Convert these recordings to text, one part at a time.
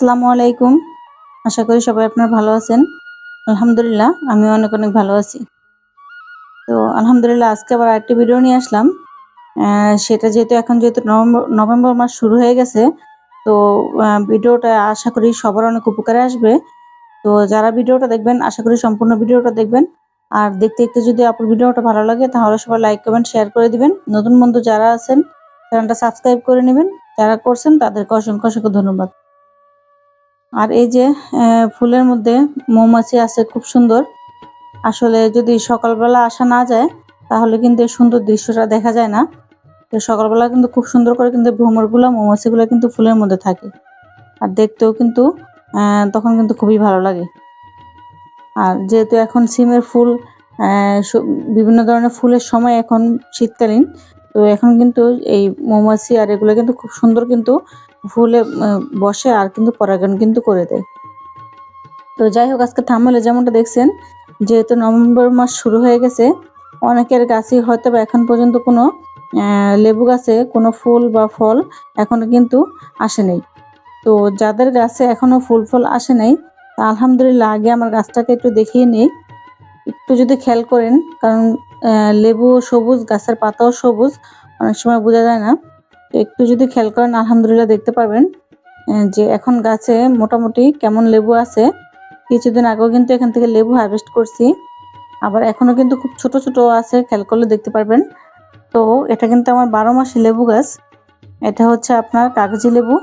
আসসালামু আলাইকুম। আশা করি সবাই আপনারা ভালো আছেন। আলহামদুলিল্লাহ আমি অনেক অনেক ভালো আছি। তো আলহামদুলিল্লাহ, আজকে আবার একটি ভিডিও নিয়ে আসলাম। সেটা যেহেতু এখন যেহেতু নভেম্বর নভেম্বর মাস শুরু হয়ে গেছে, তো ভিডিওটা আশা করি সবার অনেক উপকারে আসবে। তো যারা ভিডিওটা দেখবেন, আশা করি সম্পূর্ণ ভিডিওটা দেখবেন। আর দেখতে দেখতে যদি আপনার ভিডিওটা ভালো লাগে, তাহলে সবাই লাইক কমেন্ট শেয়ার করে দিবেন। নতুন বন্ধু যারা আছেন, চ্যানেলটা সাবস্ক্রাইব করে নেবেন। যারা করছেন, তাদেরকে অসংখ্য অসংখ্য ধন্যবাদ। আর এই যে ফুলের মধ্যে মৌমাছি আছে, খুব সুন্দর। আসলে যদি সকালবেলা আসা না যায়, তাহলে কিন্তু এই সুন্দর দৃশ্যটা দেখা যায় না। তো সকালবেলা কিন্তু খুব সুন্দর করে কিন্তু ভ্রমরগুলো, মৌমাছিগুলো কিন্তু ফুলের মধ্যে থাকে। আর দেখতেও কিন্তু তখন কিন্তু খুবই ভালো লাগে। আর যেহেতু এখন সিমের ফুল বিভিন্ন ধরনের ফুলের সময় এখন শীতকালীন, তো এখন কিন্তু এই মৌমাছি আর এগুলো কিন্তু খুব সুন্দর কিন্তু আহ, বসে আর কিন্তু পরাগায়ন কিন্তু করে দেয়। তো যাই হোক আজকে থামলে যেমনটা দেখছেন যেহেতু নভেম্বর মাস শুরু হয়ে গেছে অনেকের গাছই হয়তো বা এখন পর্যন্ত কোনো লেবু গাছে কোনো ফুল বা ফল এখনও কিন্তু আসে নাই। তো যাদের গাছে এখনও ফুল ফল আসে নাই তা আলহামদুলিল্লাহ আগে আমার গাছটাকে একটু দেখিয়ে নেই। একটু যদি খেয়াল করেন কারণ লেবু সবুজ গাছের পাতাও সবুজ অনেক সময় বোঝা যায় না। একটু যদি খেয়াল করেন আলহামদুলিল্লাহ দেখতে পারবেন আহ, যে এখন গাছে মোটামুটি কেমন লেবু আছে। কিছুদিন আগেও কিন্তু এখান থেকে লেবু হারভেস্ট করছি। আবার এখনও কিন্তু খুব ছোট ছোট আছে খেয়াল করলে দেখতে পারবেন। তো এটা কিন্তু আমার বারো মাসি লেবু গাছ। এটা হচ্ছে আপনার কাগজি লেবু।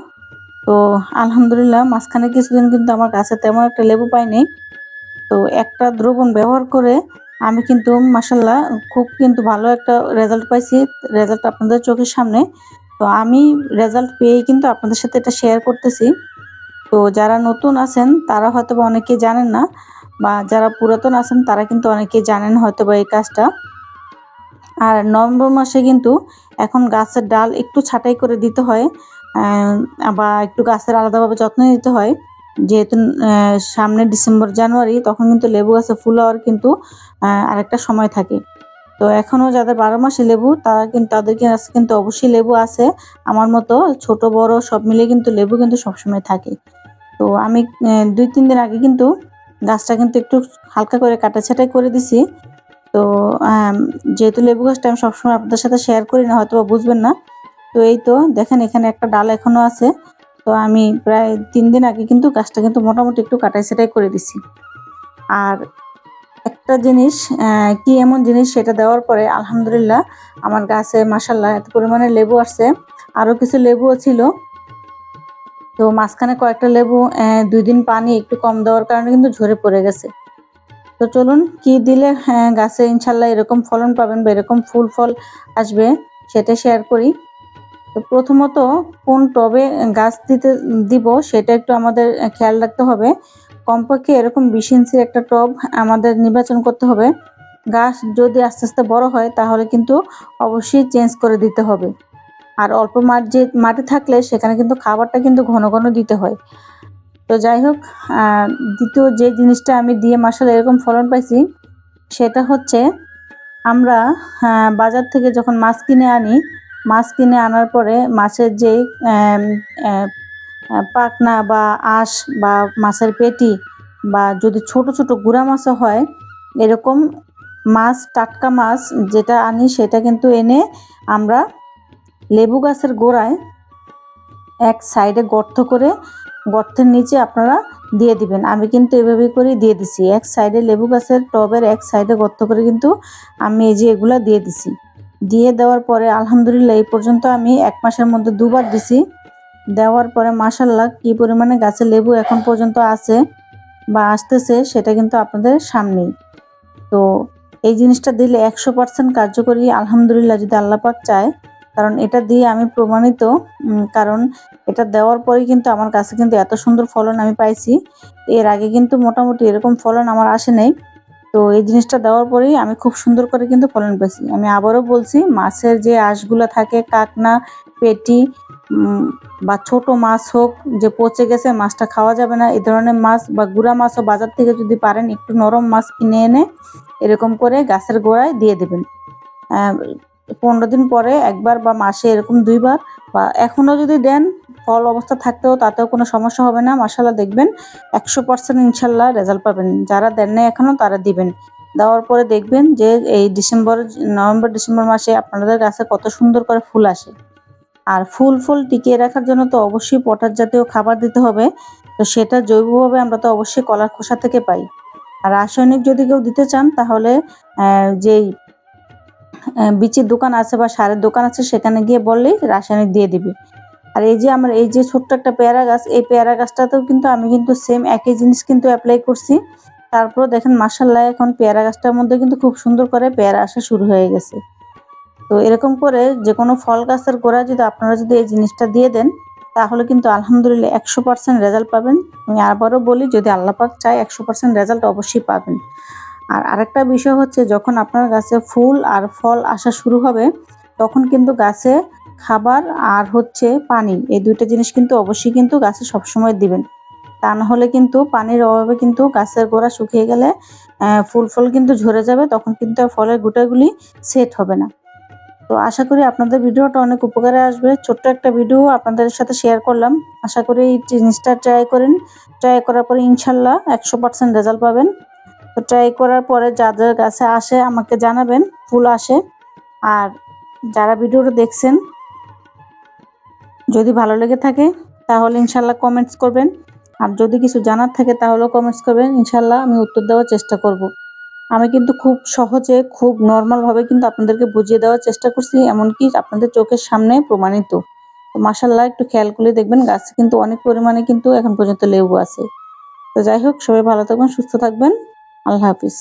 তো আলহামদুলিল্লাহ মাঝখানে কিছুদিন কিন্তু আমার গাছে তেমন একটা লেবু পাইনি। তো একটা দ্রবণ ব্যবহার করে আমি কিন্তু মাসাল্লাহ খুব কিন্তু ভালো একটা রেজাল্ট পাইছি। রেজাল্ট আপনাদের চোখের সামনে। তো আমি রেজাল্ট পেয়েই কিন্তু আপনাদের সাথে এটা শেয়ার করতেছি। তো যারা নতুন আছেন, তারা হয়তো বা অনেকে জানেন না, বা যারা পুরাতন আছেন, তারা কিন্তু অনেকে জানেন হয়তো বা এই কাজটা। আর নভেম্বর মাসে কিন্তু এখন গাছের ডাল একটু ছাঁটাই করে দিতে হয় বা একটু গাছের আলাদাভাবে যত্ন নিতে হয়। যেহেতু সামনে ডিসেম্বর, জানুয়ারি, তখন কিন্তু লেবু গাছে ফুল হওয়ার কিন্তু আরেকটা সময় থাকে। তো এখনও যাদের বারো মাসে লেবু, তারা কিন্তু তাদেরকে কাছে কিন্তু অবশ্যই লেবু আছে। আমার মতো ছোট, বড় সব মিলে কিন্তু লেবু কিন্তু সবসময় থাকে। তো আমি দুই, তিন দিন আগে কিন্তু গাছটা কিন্তু একটু হালকা করে কাটা ছাটাই করে দিছি। তো যেহেতু লেবু গাছটা আমি সবসময় আপনাদের সাথে শেয়ার করি না হয়তো বুঝবেন না। তো এই তো, দেখেন এখানে একটা ডাল এখনও আছে। তো আমি প্রায় তিন দিন আগে কিন্তু গাছটা কিন্তু মোটামুটি একটু কাটাই ছাটাই করে দিছি। আর একটা জিনিস কি এমন জিনিস সেটা দেওয়ার পরে আলহামদুলিল্লাহ আমার গাছে মাসাল্লাহ এত পরিমাণে লেবু আসছে। আরও কিছু লেবুও ছিল। তো মাঝখানে কয়েকটা লেবু দুই দিন পানি একটু কম দেওয়ার কারণে কিন্তু ঝরে পড়ে গেছে। তো চলুন কি দিলে গাছে ইনশাল্লাহ এরকম ফলন পাবেন বা এরকম ফুল ফল আসবে সেটা শেয়ার করি। তো প্রথমত কোন টবে গাছ দিতে, দিব সেটা একটু আমাদের খেয়াল রাখতে হবে। কমপক্ষে এরকম বিশ ইঞ্চির একটা টব আমাদের নির্বাচন করতে হবে। গাছ যদি আস্তে আস্তে বড় হয়, তাহলে কিন্তু অবশ্যই চেঞ্জ করে দিতে হবে। আর অল্প মাঠ যে মাটি থাকলে, সেখানে কিন্তু খাবারটা কিন্তু ঘন ঘন দিতে হয়। তো যাই হোক দ্বিতীয় যে জিনিসটা আমি দিয়ে মাসাল এরকম ফলন পাইছি, সেটা হচ্ছে আমরা বাজার থেকে যখন মাছ কিনে আনি, মাছ কিনে আনার পরে মাছের যে পাখনা বা আঁশ বা মাছের পেটি বা যদি ছোট ছোট গুঁড়া মাছও হয়, এরকম মাছ, টাটকা মাছ যেটা আনি সেটা কিন্তু এনে আমরা লেবু গাছের গোড়ায় এক সাইডে গর্ত করে গর্তের নিচে আপনারা দিয়ে দিবেন। আমি কিন্তু এভাবে করেই দিয়ে দিছি। এক সাইডে লেবু গাছের টবের এক সাইডে গর্ত করে কিন্তু আমি এই যে এগুলা দিয়ে দিছি। দিয়ে দেওয়ার পরে আলহামদুলিল্লাহ এই পর্যন্ত আমি এক মাসের মধ্যে দুবার দিছি। দেওয়ার পরে মাসাল্লাহ কি পরিমাণে গাছে লেবু এখন পর্যন্ত আছে বা আসতেছে, সেটা কিন্তু আপনাদের সামনেই। তো এই জিনিসটা দিলে একশো পার্সেন্ট কার্যকরী, আলহামদুলিল্লাহ যদি আল্লাপাক চায়, কারণ এটা দিয়ে আমি প্রমাণিত কারণ এটা দেওয়ার পরেই কিন্তু আমার কাছে কিন্তু এত সুন্দর ফলন আমি পাইছি। এর আগে কিন্তু মোটামুটি এরকম ফলন আমার আসে নাই। তো এই জিনিসটা দেওয়ার পরেই আমি খুব সুন্দর করে কিন্তু ফলন পেয়েছি। আমি আবারও বলছি, মাছের যে আঁশগুলো থাকে, কাকনা, পেটি বা ছোট মাছ হোক, যে পচে গেছে, মাছটা খাওয়া যাবে না এই ধরনের মাছ বা গুঁড়া মাছও বাজার থেকে যদি পারেন, একটু নরম মাছ কিনে এনে এরকম করে গাছের গোড়ায় দিয়ে দেবেন। পনেরো দিন পরে একবার বা মাসে এরকম দুইবার, বা এখনও যদি দেন, ফল অবস্থা থাকতেও তাতেও কোনো সমস্যা হবে না মাসাল্লাহ দেখবেন একশো পার্সেন্ট ইনশাল্লাহ রেজাল্ট পাবেন। যারা দেন নাই এখনও, তারা দিবেন। দেওয়ার পরে দেখবেন যে এই ডিসেম্বর, নভেম্বর, ডিসেম্বর মাসে আপনাদের গাছে কত সুন্দর করে ফুল আসে। আর ফুল ফুল টিকিয়ে রাখার জন্য তো অবশ্যই পটার জাতীয় খাবার দিতে হবে। তো সেটা জৈবভাবে আমরা তো অবশ্যই কলার খোসা থেকে পাই। আর রাসায়নিক যদি কেউ দিতে চান, তাহলে যেই বিচির দোকান আছে বা সারের দোকান আছে, সেখানে গিয়ে বললেই রাসায়নিক দিয়ে দিবে। আর এই যে আমার, এই যে ছোট্ট একটা পেয়ারা গাছ, এই পেয়ারা গাছটাতেও কিন্তু আমি কিন্তু সেম একই জিনিস কিন্তু অ্যাপ্লাই করছি। তারপর দেখেন মাসাল্লাহ এখন পেয়ারা গাছটার মধ্যে কিন্তু খুব সুন্দর করে পেয়ারা আসা শুরু হয়ে গেছে। তো এরকম করে যে কোনো ফল গাছের গোড়া যদি আপনারা যদি এই জিনিসটা দিয়ে দেন, তাহলে কিন্তু আলহামদুলিল্লাহ একশো পার্সেন্ট রেজাল্ট পাবেন। আমি আবারও বলি, যদি আল্লাপাক চায়, একশো পার্সেন্ট রেজাল্ট অবশ্যই পাবেন। আর আরেকটা বিষয় হচ্ছে, যখন আপনার গাছে ফুল আর ফল আসা শুরু হবে, তখন কিন্তু গাছে খাবার আর হচ্ছে পানি, এই দুইটা জিনিস কিন্তু অবশ্যই কিন্তু গাছে সবসময় দিবেন। তা না হলে কিন্তু পানির অভাবে কিন্তু গাছের গোড়া শুকিয়ে গেলে ফুল ফল কিন্তু ঝরে যাবে, তখন কিন্তু ফলের গুটাগুলি সেট হবে না। তো আশা করি আপনাদের ভিডিওটা অনেক উপকারে আসবে। ছোট্ট একটা ভিডিও আপনাদের সাথে শেয়ার করলাম। আশা করি এই জিনিসটা ট্রাই করেন। ট্রাই করার পরে ইনশাল্লাহ একশো পার্সেন্ট রেজাল্ট পাবেন। তো ট্রাই করার পরে যাদের কাছে আসে আমাকে জানাবেন, ফুল আসে। আর যারা ভিডিওটা দেখছেন, যদি ভালো লেগে থাকে, তাহলে ইনশাল্লাহ কমেন্টস করবেন। আর যদি কিছু জানার থাকে, তাহলেও কমেন্টস করবেন। ইনশাল্লাহ আমি উত্তর দেওয়ার চেষ্টা করব। আমি কিন্তু খুব সহজে, খুব নর্মালভাবে কিন্তু আপনাদেরকে বুঝিয়ে দেওয়ার চেষ্টা করছি, এমনকি আপনাদের চোখের সামনে প্রমাণিত। তো মাসাল্লাহ একটু খেয়াল করলে দেখবেন, গাছে কিন্তু অনেক পরিমাণে কিন্তু এখন পর্যন্ত লেবু আছে। তো যাই হোক, সবাই ভালো থাকবেন, সুস্থ থাকবেন। আল্লাহ হাফিজ।